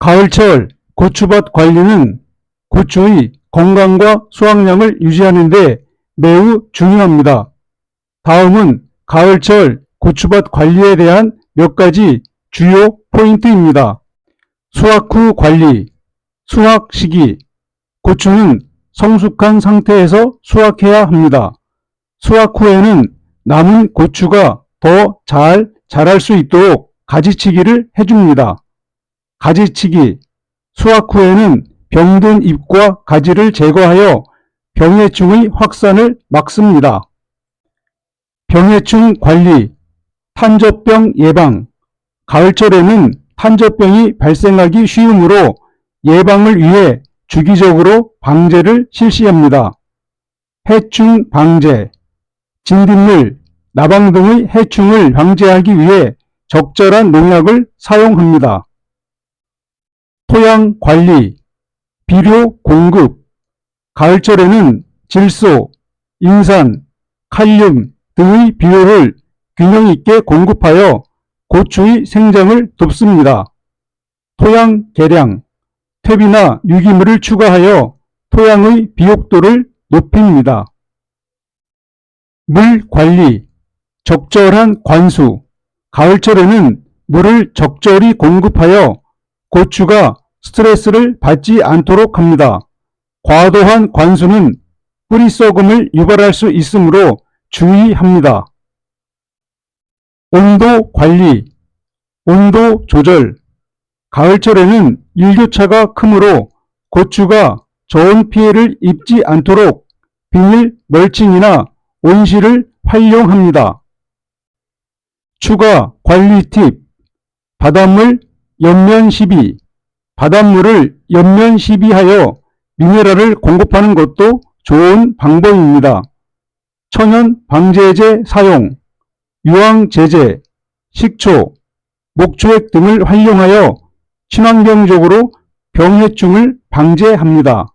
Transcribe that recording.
가을철 고추밭 관리는 고추의 건강과 수확량을 유지하는 데 매우 중요합니다. 다음은 가을철 고추밭 관리에 대한 몇 가지 주요 포인트입니다. 수확 후 관리, 수확 시기. 고추는 성숙한 상태에서 수확해야 합니다. 수확 후에는 남은 고추가 더 잘 자랄 수 있도록 가지치기를 해줍니다. 가지치기. 수확 후에는 병든 잎과 가지를 제거하여 병해충의 확산을 막습니다. 병해충 관리, 탄저병 예방. 가을철에는 탄저병이 발생하기 쉬우므로 예방을 위해 주기적으로 방제를 실시합니다. 해충 방제, 진딧물, 나방 등의 해충을 방제하기 위해 적절한 농약을 사용합니다. 토양 관리, 비료 공급, 가을철에는 질소, 인산, 칼륨 등의 비료를 균형 있게 공급하여 고추의 생장을 돕습니다. 토양 개량, 퇴비나 유기물을 추가하여 토양의 비옥도를 높입니다. 물 관리, 적절한 관수, 가을철에는 물을 적절히 공급하여 고추가 스트레스를 받지 않도록 합니다. 과도한 관수는 뿌리 썩음을 유발할 수 있으므로 주의합니다. 온도 관리, 온도 조절. 가을철에는 일교차가 크므로 고추가 저온 피해를 입지 않도록 비닐 멀칭이나 온실을 활용합니다. 추가 관리 팁. 바닷물 옆면 시비. 바닷물을 옆면 시비하여 미네랄을 공급하는 것도 좋은 방법입니다. 천연 방제제 사용, 유황 제제, 식초, 목초액 등을 활용하여 친환경적으로 병해충을 방제합니다.